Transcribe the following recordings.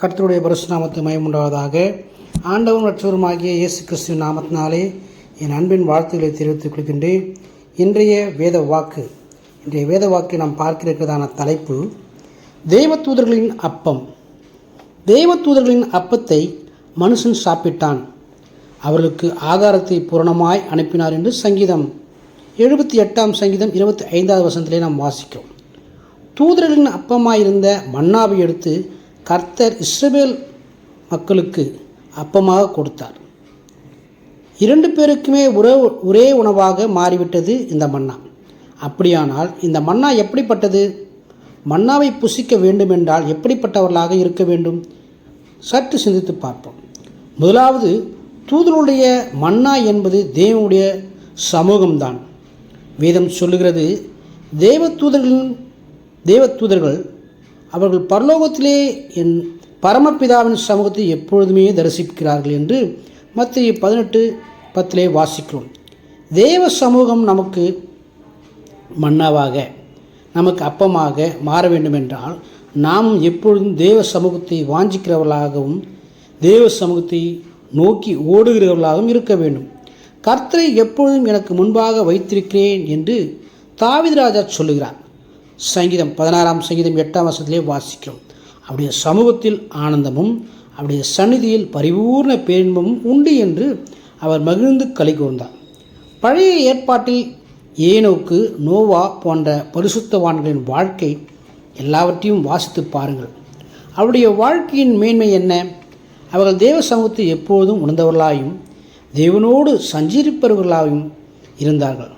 கர்த்தருடைய பரிசுநாமத்தை மயமுண்டாவதாக. ஆண்டவன் மற்றவருமாகிய இயேசு கிறிஸ்துவின் நாமத்தினாலே என் அன்பின் வாழ்த்துக்களை தெரிவித்துக் கொள்கின்றேன். இன்றைய வேத வாக்கு. இன்றைய வேத வாக்கை நாம் பார்க்கிறதுக்கான தலைப்பு தெய்வ தூதர்களின் அப்பம். தெய்வ தூதர்களின் அப்பத்தை மனுஷன் சாப்பிட்டான். அவர்களுக்கு ஆகாரத்தை பூரணமாய் அனுப்பினார் என்று சங்கீதம் எழுபத்தி எட்டாம் சங்கீதம் இருபத்தி ஐந்தாவது வசனத்திலே நாம் வாசிக்கிறோம். தூதர்களின் அப்பமாயிருந்த மன்னாவை எடுத்து கர்த்தர் இஸ்ரவேல் மக்களுக்கு அப்பமாக கொடுத்தார். இரண்டு பேருக்குமே ஒரே ஒரே உணவாக மாறிவிட்டது இந்த மன்னா. அப்படியானால் இந்த மன்னா எப்படிப்பட்டது? மன்னாவை புசிக்க வேண்டுமென்றால் எப்படிப்பட்டவர்களாக இருக்க வேண்டும்? சற்று சிந்தித்து பார்ப்போம். முதலாவது தூதருடைய மன்னா என்பது தேவனுடைய சமூகம்தான். வேதம் சொல்லுகிறது தேவதூதர்களின் தேவதூதர்கள் அவர்கள் பரலோகத்திலே என் பரமபிதாவின் சமூகத்தை எப்பொழுதுமே தரிசிக்கிறார்கள் என்று மத்திய பதினெட்டு பத்திலே வாசிக்கிறோம். தேவ சமூகம் நமக்கு மன்னாவாக நமக்கு அப்பமாக மாற வேண்டுமென்றால் நாம் எப்பொழுதும் தேவ சமூகத்தை வாஞ்சிக்கிறவர்களாகவும் தேவ சமூகத்தை நோக்கி ஓடுகிறவர்களாகவும் இருக்க வேண்டும். கர்த்தரை எப்பொழுதும் எனக்கு முன்பாக வைத்திருக்கிறேன் என்று தாவிதராஜா சொல்லுகிறார். சங்கீதம் பதினாறாம் சங்கீதம் எட்டாம் வருஷத்திலே வாசிக்கும் அவருடைய சமூகத்தில் ஆனந்தமும் அவருடைய சந்நிதியில் பரிபூர்ண பேரின்பமும் உண்டு என்று அவர் மகிழ்ந்து கலை கூர்ந்தார். பழைய ஏற்பாட்டில் ஏனோக்கு நோவா போன்ற பரிசுத்தவான்களின் வாழ்க்கை எல்லாவற்றையும் வாசித்து பாருங்கள். அவருடைய வாழ்க்கையின் மேன்மை என்ன? அவர்கள் தேவ சமூகத்தை எப்பொழுதும் உணர்ந்தவர்களாயும் தேவனோடு சஞ்சரிப்பவர்களாயும் இருந்தார்கள்.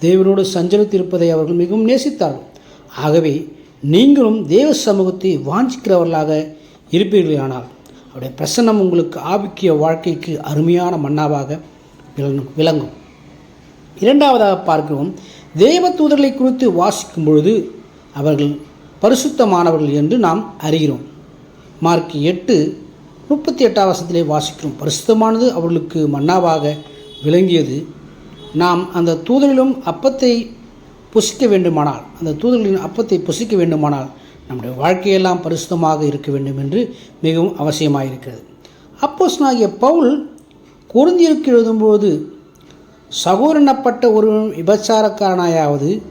தேவனோடு சஞ்சரித்திருப்பதை அவர்கள் மிகவும் நேசித்தார்கள். ஆகவே நீங்களும் தேவ சமூகத்தை வாஞ்சிக்கிறவர்களாக இருப்பீர்களானால் அவருடைய பிரசன்னம் உங்களுக்கு ஆபிக்கிய வாழ்க்கைக்கு அருமையான மன்னாவாக விளங்கும் விளங்கும். இரண்டாவதாக பார்க்கிறோம் தேவ தூதர்களை குறித்து வாசிக்கும் பொழுது அவர்கள் பரிசுத்தமானவர்கள் என்று நாம் அறிகிறோம். மார்க் எட்டு முப்பத்தி எட்டாம் வருஷத்திலே வாசிக்கிறோம் பரிசுத்தமானது அவர்களுக்கு மன்னாவாக விளங்கியது. நாம் அந்த தூதரிலும் அப்பத்தை புசிக்க வேண்டுமானால் அந்த தூதர்களின் அப்பத்தை புசிக்க வேண்டுமானால் நம்முடைய வாழ்க்கையெல்லாம் பரிசுத்தமாக இருக்க வேண்டும் என்று மிகவும் அவசியமாக இருக்கிறது அப்போஸ்னாகிய பவுல் குருந்தியிற்கு எழுதும்போது சகோதரனப்பட்ட ஒரு விபச்சாரக்காரனாயாவது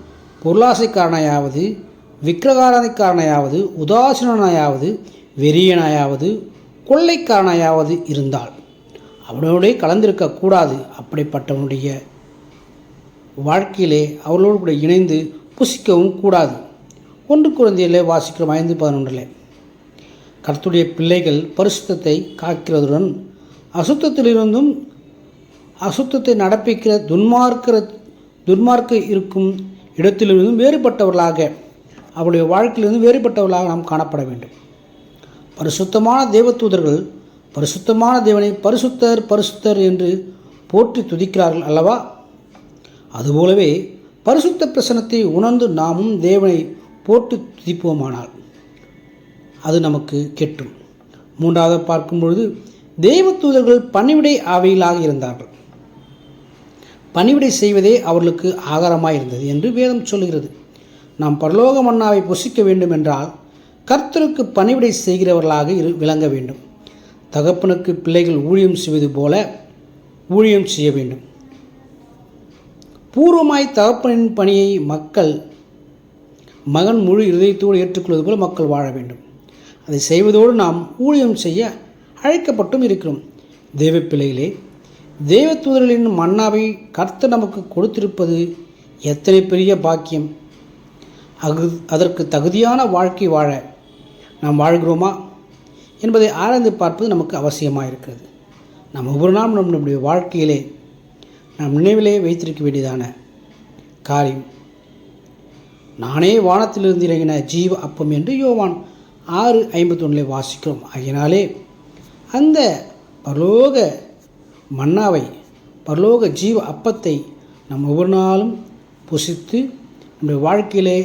பொருளாசைக்காரனாயாவது விக்கிரகாரனைக்காரனாயாவது உதாசீனாயாவது வெறியனாயாவது கொள்ளைக்காரனாயாவது இருந்தால் அவனோடே கலந்திருக்கக்கூடாது. அப்படிப்பட்டவனுடைய வாழ்க்கையிலே அவர்களோடு கூட இணைந்து புசிக்கவும் கூடாது. ஒன்று குழந்தையிலே வாசிக்கிறோம் ஐந்து பதினொன்றில். கர்த்துடைய பிள்ளைகள் பரிசுத்தத்தை காக்கிறதுடன் அசுத்தத்திலிருந்தும் அசுத்தத்தை நடப்பிக்கிற துன்மார்க்கிற துன்மார்க்க இருக்கும் இடத்திலிருந்தும் வேறுபட்டவர்களாக அவருடைய வாழ்க்கையிலிருந்து வேறுபட்டவர்களாக நாம் காணப்பட வேண்டும். பரிசுத்தமான தேவதூதர்கள் பரிசுத்தமான தேவனை பரிசுத்தர் பரிசுத்தர் என்று போற்றி துதிக்கிறார்கள் அல்லவா? அதுபோலவே பரிசுத்த பிரசனத்தை உணர்ந்து நாமும் தேவனை போட்டு துதிப்போமானால் அது நமக்கு கெட்டும். மூன்றாவது பார்க்கும் பொழுது தெய்வ தூதர்கள் பணிவிடை ஆவையிலாக இருந்தார்கள். பணிவிடை செய்வதே அவர்களுக்கு ஆகாரமாக இருந்தது என்று வேதம் சொல்கிறது நாம் பரலோக மன்னாவை புசிக்க வேண்டும் என்றால் கர்த்தருக்கு பணிவிடை செய்கிறவர்களாக இரு விளங்க வேண்டும். தகப்பனுக்கு பிள்ளைகள் ஊழியம் செய்வது போல ஊழியம் செய்ய வேண்டும். பூர்வமாய் தகப்பனின் பணியை மக்கள் மகன் முழு இருதயத்தோடு ஏற்றுக்கொள்வது போல மக்கள் வாழ வேண்டும். அதை செய்வதோடு நாம் ஊழியம் செய்ய அழைக்கப்பட்டும் இருக்கிறோம். தேவ பிள்ளைகளே தேவ தூதர்களின் மன்னாவை கர்த்தர் நமக்கு கொடுத்திருப்பது எத்தனை பெரிய பாக்கியம். அகு அதற்கு தகுதியான வாழ்க்கை வாழ நாம் வாழ்கிறோமா என்பதை ஆராய்ந்து பார்ப்பது நமக்கு அவசியமாக இருக்கிறது நாம் ஒவ்வொரு நாளும் நம்முடைய வாழ்க்கையிலே நாம் நினைவிலே வைத்திருக்க வேண்டியதான காரியம். நானே வானத்திலிருந்து இறங்கின ஜீவ அப்பம் என்று யோவான் ஆறு ஐம்பத்தொன்னிலே வாசிக்கிறோம். ஆகினாலே அந்த பரலோக மன்னாவை பரலோக ஜீவ அப்பத்தை நாம் ஒவ்வொரு நாளும் புசித்து நம்முடைய வாழ்க்கையிலே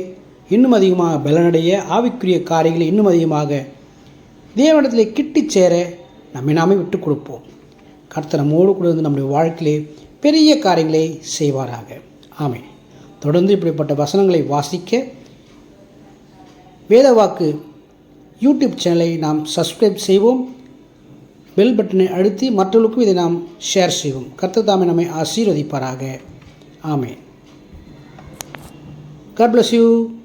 இன்னும் அதிகமாக பலனடைய ஆவிக்குரிய காரியங்களை இன்னும் அதிகமாக தேவனிடத்திலே கிட்டி சேர நம்மை நாமே விட்டு கொடுப்போம். கர்த்தர் நம்மோடு கூட இருந்து நம்முடைய வாழ்க்கையிலே பெரிய காரியங்களை செய்வாராக. ஆமை தொடர்ந்து இப்படிப்பட்ட வசனங்களை வாசிக்க வேத வாக்கு யூடியூப் சேனலை நாம் சப்ஸ்கிரைப் செய்வோம். பெல் பட்டனை அழுத்தி மற்றவர்களுக்கும் இதை நாம் ஷேர் செய்வோம். கர்த்தர் தாமே நம்மை ஆசீர்வதிப்பாராக. ஆமே God bless you.